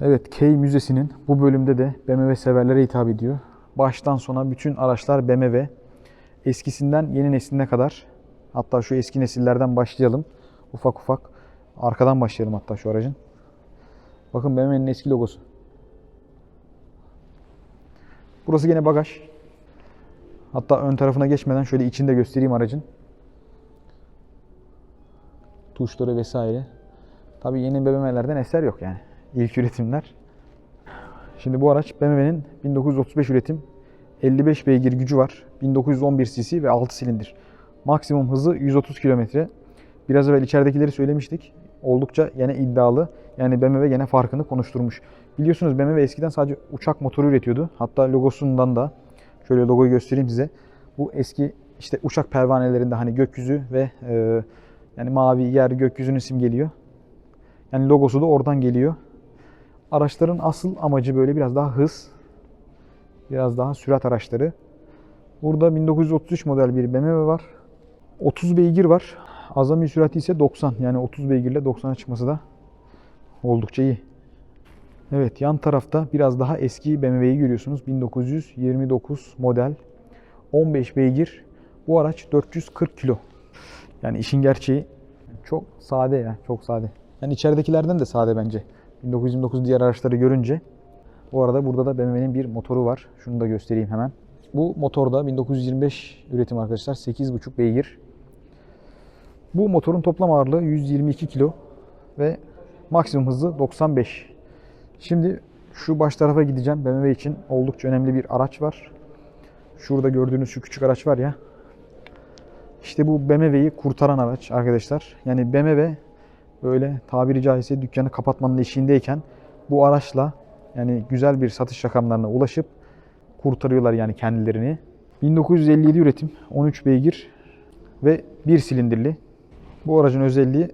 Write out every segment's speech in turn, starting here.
Evet, K Müzesi'nin bu bölümde de BMW severlere hitap ediyor. Baştan sona bütün araçlar BMW. Eskisinden yeni nesline kadar. Hatta şu eski nesillerden başlayalım. Ufak ufak. Arkadan başlayalım hatta şu aracın. Bakın BMW'nin eski logosu. Burası gene bagaj. Hatta ön tarafına geçmeden şöyle içini de göstereyim aracın. Tuşları vesaire. Tabii yeni BMW'lerden eser yok yani. İlk üretimler. Şimdi bu araç BMW'nin 1935 üretim 55 beygir gücü var. 1911 cc ve 6 silindir. Maksimum hızı 130 km. Biraz evvel içeridekileri söylemiştik. Oldukça yine iddialı. Yani BMW gene farkını konuşturmuş. Biliyorsunuz BMW eskiden sadece uçak motoru üretiyordu. Hatta logosundan da şöyle logoyu göstereyim size. Bu eski işte uçak pervanelerinde hani gökyüzü ve e, yani mavi yer gökyüzünü simgeliyor. Yani logosu da oradan geliyor. Araçların asıl amacı böyle biraz daha hız, biraz daha sürat araçları. Burada 1933 model bir BMW var. 30 beygir var. Azami sürati ise 90. Yani 30 beygirle 90'a çıkması da oldukça iyi. Evet yan tarafta biraz daha eski BMW'yi görüyorsunuz. 1929 model. 15 beygir. Bu araç 440 kilo. Yani işin gerçeği çok sade ya. Çok sade. Yani içeridekilerden de sade bence. 1929 diğer araçları görünce. Bu arada burada da BMW'nin bir motoru var. Şunu da göstereyim hemen. Bu motorda 1925 üretim arkadaşlar. 8,5 beygir. Bu motorun toplam ağırlığı 122 kilo ve maksimum hızı 95. Şimdi şu baş tarafa gideceğim. BMW için oldukça önemli bir araç var. Şurada gördüğünüz şu küçük araç var ya. İşte bu BMW'yi kurtaran araç arkadaşlar. Yani BMW böyle tabiri caizse dükkanı kapatmanın eşiğindeyken bu araçla yani güzel bir satış rakamlarına ulaşıp kurtarıyorlar yani kendilerini. 1957 üretim 13 beygir ve 1 silindirli. Bu aracın özelliği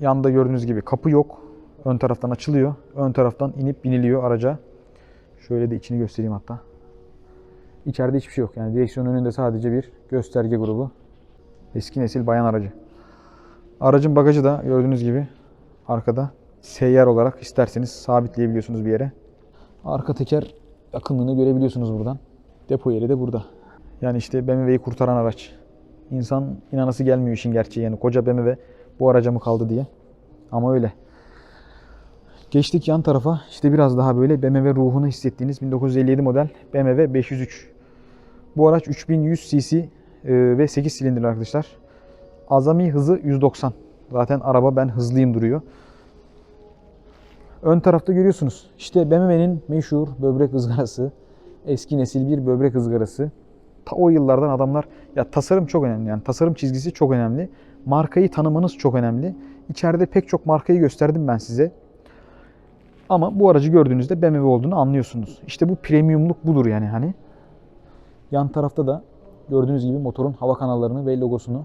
yanda gördüğünüz gibi kapı yok. Ön taraftan açılıyor. Ön taraftan inip biniliyor araca. Şöyle de içini göstereyim hatta. İçeride hiçbir şey yok. Yani direksiyon önünde sadece bir gösterge grubu. Eski nesil bayan aracı. Aracın bagajı da gördüğünüz gibi arkada seyyar olarak isterseniz sabitleyebiliyorsunuz bir yere. Arka teker yakınlığını görebiliyorsunuz buradan. Depo yeri de burada. Yani işte BMW'yi kurtaran araç. İnsan inanası gelmiyor işin gerçeği yani koca BMW bu araca mı kaldı diye. Ama öyle. Geçtik yan tarafa. İşte biraz daha böyle BMW ruhunu hissettiğiniz 1957 model BMW 503. Bu araç 3100 cc e, ve 8 silindirli arkadaşlar. Azami hızı 190. Zaten araba ben hızlıyım duruyor. Ön tarafta görüyorsunuz. İşte BMW'nin meşhur böbrek ızgarası. Eski nesil bir böbrek ızgarası. Ta o yıllardan adamlar ya tasarım çok önemli yani tasarım çizgisi çok önemli. Markayı tanımanız çok önemli. İçeride pek çok markayı gösterdim ben size. Ama bu aracı gördüğünüzde BMW olduğunu anlıyorsunuz. İşte bu premiumluk budur yani hani. Yan tarafta da gördüğünüz gibi motorun hava kanallarını ve logosunu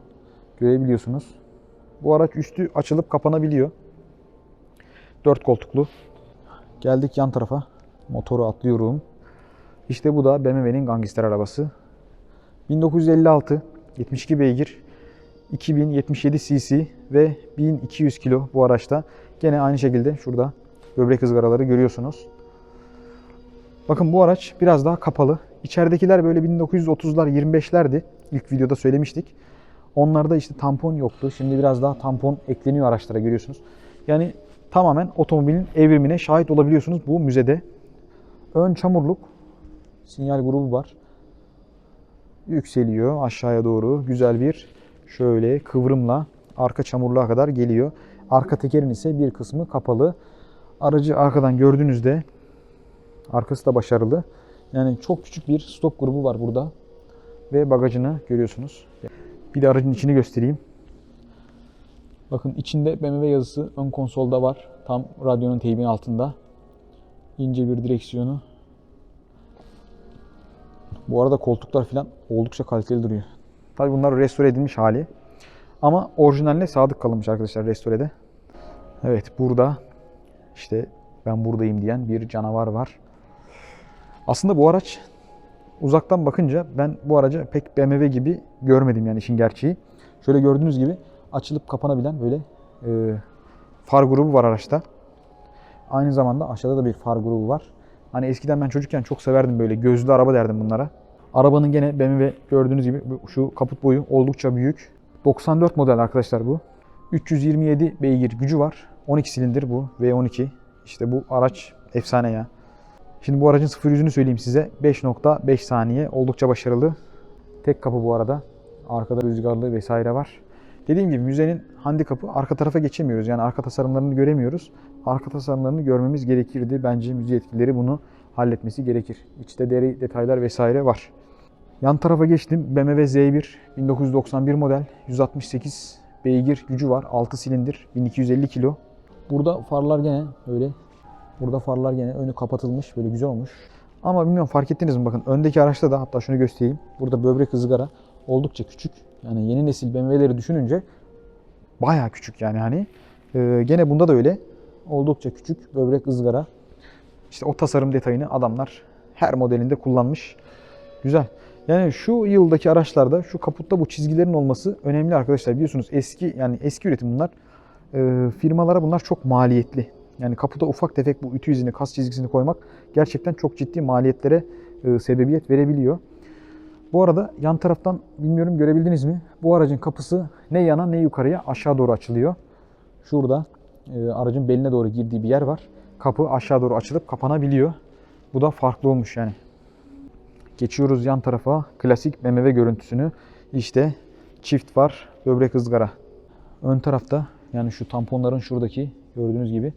görebiliyorsunuz. Bu araç üstü açılıp kapanabiliyor. 4 koltuklu. Geldik yan tarafa. Motoru atlıyorum. İşte bu da BMW'nin gangster arabası. 1956 72 beygir 2077 cc ve 1200 kilo bu araçta. Gene aynı şekilde şurada böbrek ızgaraları görüyorsunuz. Bakın bu araç biraz daha kapalı. İçeridekiler böyle 1930'lar 25'lerdi. İlk videoda söylemiştik. Onlarda işte tampon yoktu. Şimdi biraz daha tampon ekleniyor araçlara görüyorsunuz. Yani tamamen otomobilin evrimine şahit olabiliyorsunuz bu müzede. Ön çamurluk sinyal grubu var. Yükseliyor aşağıya doğru. Güzel bir şöyle kıvrımla arka çamurluğa kadar geliyor. Arka tekerin ise bir kısmı kapalı. Aracı arkadan gördüğünüzde arkası da başarılı. Yani çok küçük bir stop grubu var burada. Ve bagajını görüyorsunuz. Bir de aracın içini göstereyim. Bakın içinde BMW yazısı ön konsolda var. Tam radyonun teybin altında. İnce bir direksiyonu. Bu arada koltuklar falan oldukça kaliteli duruyor. Tabi bunlar restore edilmiş hali. Ama orijinaline sadık kalınmış arkadaşlar restorede. Evet burada işte ben buradayım diyen bir canavar var. Aslında bu araç uzaktan bakınca ben bu aracı pek BMW gibi görmedim yani işin gerçeği. Şöyle gördüğünüz gibi açılıp kapanabilen böyle e, far grubu var araçta. Aynı zamanda aşağıda da bir far grubu var. Hani eskiden ben çocukken çok severdim böyle gözlü araba derdim bunlara. Arabanın gene BMW gördüğünüz gibi şu kaput boyu oldukça büyük. 94 model arkadaşlar bu. 327 beygir gücü var. 12 silindir bu V12. İşte bu araç efsane ya. Şimdi bu aracın sıfır yüzünü söyleyeyim size. 5.5 saniye oldukça başarılı. Tek kapı bu arada. Arkada rüzgarlı vesaire var. Dediğim gibi müzenin handikapı arka tarafa geçemiyoruz. Yani arka tasarımlarını göremiyoruz. Arka tasarımlarını görmemiz gerekirdi. Bence müze yetkilileri bunu halletmesi gerekir. İçte deri detaylar vesaire var. Yan tarafa geçtim. BMW Z1 1991 model 168 beygir gücü var. 6 silindir 1250 kilo. Burada farlar gene öyle. Burada farlar gene önü kapatılmış. Böyle güzel olmuş. Ama bilmiyorum fark ettiniz mi bakın öndeki araçta da hatta şunu göstereyim. Burada böbrek ızgara oldukça küçük. Yani yeni nesil BMW'leri düşününce bayağı küçük yani hani. Ee, gene bunda da öyle. Oldukça küçük böbrek ızgara. İşte o tasarım detayını adamlar her modelinde kullanmış. Güzel. Yani şu yıldaki araçlarda şu kaputta bu çizgilerin olması önemli arkadaşlar. Biliyorsunuz eski yani eski üretim bunlar. Ee, firmalara bunlar çok maliyetli. Yani kaputa ufak tefek bu ütü izini, kas çizgisini koymak gerçekten çok ciddi maliyetlere e, sebebiyet verebiliyor. Bu arada yan taraftan bilmiyorum görebildiniz mi? Bu aracın kapısı ne yana ne yukarıya aşağı doğru açılıyor. Şurada e, aracın beline doğru girdiği bir yer var. Kapı aşağı doğru açılıp kapanabiliyor. Bu da farklı olmuş yani. Geçiyoruz yan tarafa. Klasik BMW görüntüsünü. İşte çift var, böbrek ızgara. Ön tarafta yani şu tamponların şuradaki gördüğünüz gibi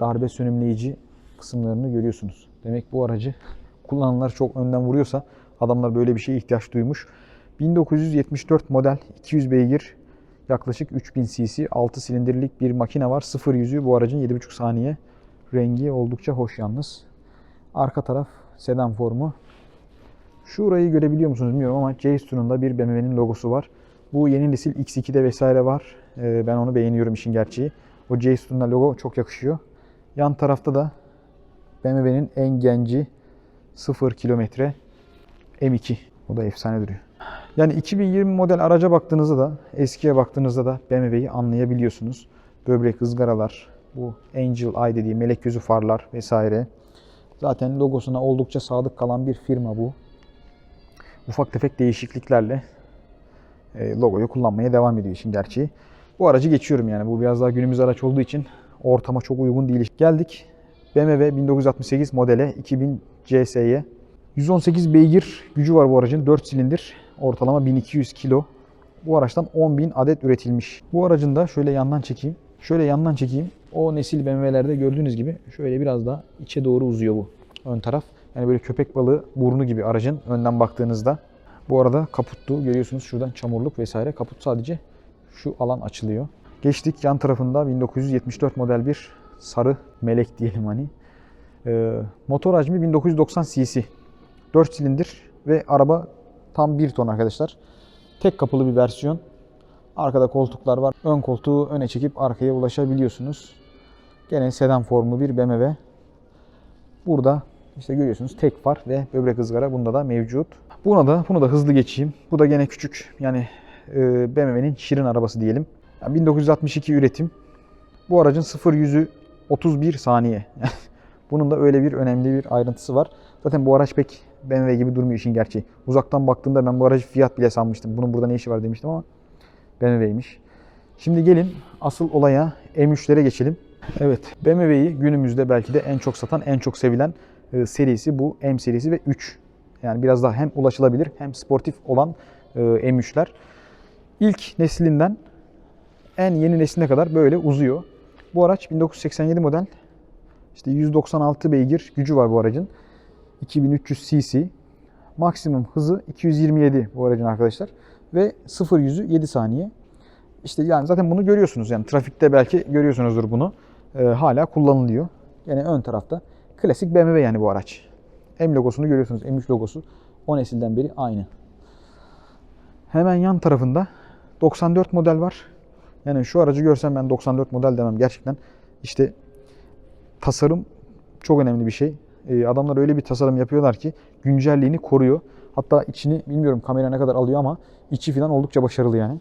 darbe sönümleyici kısımlarını görüyorsunuz. Demek bu aracı kullananlar çok önden vuruyorsa adamlar böyle bir şeye ihtiyaç duymuş. 1974 model 200 beygir yaklaşık 3000 cc 6 silindirlik bir makine var. Sıfır yüzü bu aracın 7,5 saniye. Rengi oldukça hoş yalnız. Arka taraf sedan formu. Şurayı görebiliyor musunuz bilmiyorum ama J-Stun'un da bir BMW'nin logosu var. Bu yeni nesil X2'de vesaire var. Ee, ben onu beğeniyorum işin gerçeği. O J-Stun'la logo çok yakışıyor. Yan tarafta da BMW'nin en genci 0 kilometre M2. O da efsane duruyor. Yani 2020 model araca baktığınızda da eskiye baktığınızda da BMW'yi anlayabiliyorsunuz. Böbrek ızgaralar, bu Angel Eye dediği melek gözü farlar vesaire. Zaten logosuna oldukça sadık kalan bir firma bu. Ufak tefek değişikliklerle e, logoyu kullanmaya devam ediyor işin gerçeği. Bu aracı geçiyorum yani. Bu biraz daha günümüz araç olduğu için ortama çok uygun değil. Geldik BMW 1968 modele 2000 CS'ye. 118 beygir gücü var bu aracın. 4 silindir. Ortalama 1200 kilo. Bu araçtan 10.000 adet üretilmiş. Bu aracın da şöyle yandan çekeyim. Şöyle yandan çekeyim. O nesil BMW'lerde gördüğünüz gibi şöyle biraz daha içe doğru uzuyor bu ön taraf. Yani böyle köpek balığı burnu gibi aracın önden baktığınızda. Bu arada kaputtu. Görüyorsunuz şuradan çamurluk vesaire. Kaput sadece şu alan açılıyor. Geçtik yan tarafında 1974 model bir sarı melek diyelim hani. Ee, motor hacmi 1990 cc. 4 silindir ve araba tam 1 ton arkadaşlar. Tek kapılı bir versiyon. Arkada koltuklar var. Ön koltuğu öne çekip arkaya ulaşabiliyorsunuz. Gene sedan formu bir BMW. Burada işte görüyorsunuz tek far ve böbrek ızgara bunda da mevcut. Buna da bunu da hızlı geçeyim. Bu da gene küçük. Yani BMW'nin şirin arabası diyelim. Yani 1962 üretim. Bu aracın 0 yüzü 31 saniye. Bunun da öyle bir önemli bir ayrıntısı var. Zaten bu araç pek BMW gibi durmuyor işin gerçeği. Uzaktan baktığımda ben bu aracı Fiat bile sanmıştım. Bunun burada ne işi var demiştim ama BMW'ymiş. Şimdi gelin asıl olaya M3'lere geçelim. Evet BMW'yi günümüzde belki de en çok satan, en çok sevilen e, serisi bu M serisi ve 3. Yani biraz daha hem ulaşılabilir hem sportif olan e, M3'ler. İlk neslinden en yeni nesline kadar böyle uzuyor. Bu araç 1987 model. İşte 196 beygir gücü var bu aracın. 2300 cc. Maksimum hızı 227 bu aracın arkadaşlar. Ve 0 yüzü 7 saniye. İşte yani zaten bunu görüyorsunuz. Yani trafikte belki görüyorsunuzdur bunu. Ee, hala kullanılıyor. Yani ön tarafta klasik BMW yani bu araç. M logosunu görüyorsunuz. M3 logosu. O nesilden beri aynı. Hemen yan tarafında 94 model var. Yani şu aracı görsem ben 94 model demem gerçekten. İşte tasarım çok önemli bir şey. Ee, adamlar öyle bir tasarım yapıyorlar ki güncelliğini koruyor. Hatta içini bilmiyorum kamera ne kadar alıyor ama içi falan oldukça başarılı yani.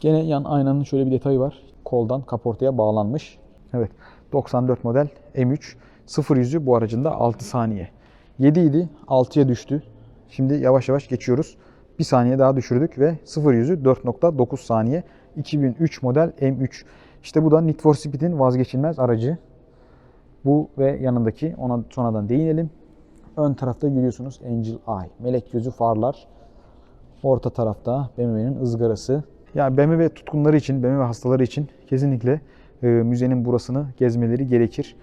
Gene yan aynanın şöyle bir detayı var. Koldan kaportaya bağlanmış. Evet. 94 model M3. 0 yüzü bu aracın da 6 saniye. 7 idi 6'ya düştü. Şimdi yavaş yavaş geçiyoruz. 1 saniye daha düşürdük ve 0 yüzü 4.9 saniye. 2003 model M3. İşte bu da Need for Speed'in vazgeçilmez aracı. Bu ve yanındaki ona sonradan değinelim. Ön tarafta görüyorsunuz Angel Eye. Melek gözü farlar. Orta tarafta BMW'nin ızgarası. Yani BMW tutkunları için, BMW hastaları için kesinlikle e, müzenin burasını gezmeleri gerekir.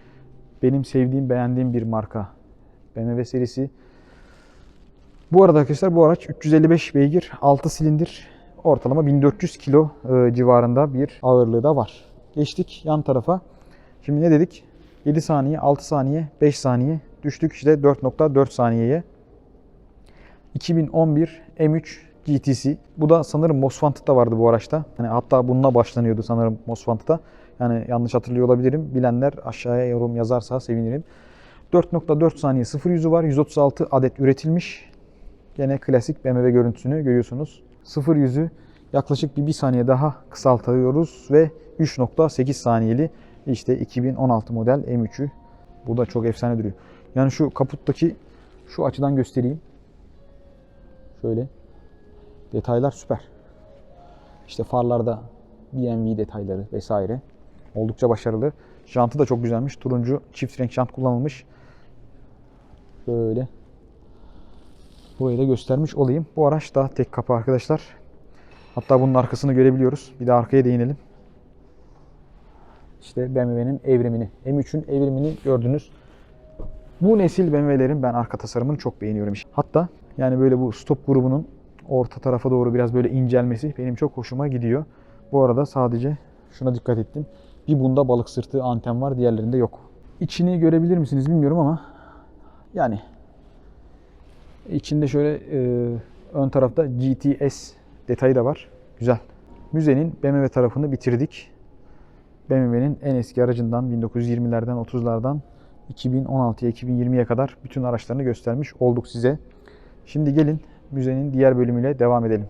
Benim sevdiğim, beğendiğim bir marka. BMW serisi. Bu arada arkadaşlar bu araç 355 beygir, 6 silindir, ortalama 1400 kilo e, civarında bir ağırlığı da var. Geçtik yan tarafa. Şimdi ne dedik? 7 saniye, 6 saniye, 5 saniye. Düştük işte 4.4 saniyeye. 2011 M3 GTC. Bu da sanırım Most Wanted'da vardı bu araçta. Hani hatta bununla başlanıyordu sanırım Most Wanted'da. Yani yanlış hatırlıyor olabilirim. Bilenler aşağıya yorum yazarsa sevinirim. 4.4 saniye 0 yüzü var. 136 adet üretilmiş. Gene klasik BMW görüntüsünü görüyorsunuz. 0 yüzü yaklaşık bir, bir saniye daha kısaltıyoruz ve 3.8 saniyeli işte 2016 model M3'ü. Bu da çok efsane duruyor. Yani şu kaputtaki şu açıdan göstereyim. Şöyle. Detaylar süper. İşte farlarda BMW detayları vesaire. Oldukça başarılı. Jantı da çok güzelmiş. Turuncu çift renk jant kullanılmış. Böyle. Burayı da göstermiş olayım. Bu araç da tek kapı arkadaşlar. Hatta bunun arkasını görebiliyoruz. Bir de arkaya değinelim. İşte BMW'nin evrimini, M3'ün evrimini gördünüz. Bu nesil BMW'lerin ben arka tasarımını çok beğeniyorum. Hatta yani böyle bu stop grubunun orta tarafa doğru biraz böyle incelmesi benim çok hoşuma gidiyor. Bu arada sadece şuna dikkat ettim. Bir bunda balık sırtı anten var, diğerlerinde yok. İçini görebilir misiniz bilmiyorum ama yani içinde şöyle e, ön tarafta GTS detayı da var. Güzel. Müzenin BMW tarafını bitirdik. BMW'nin en eski aracından 1920'lerden 30'lardan 2016'ya 2020'ye kadar bütün araçlarını göstermiş olduk size. Şimdi gelin müzenin diğer bölümüyle devam edelim.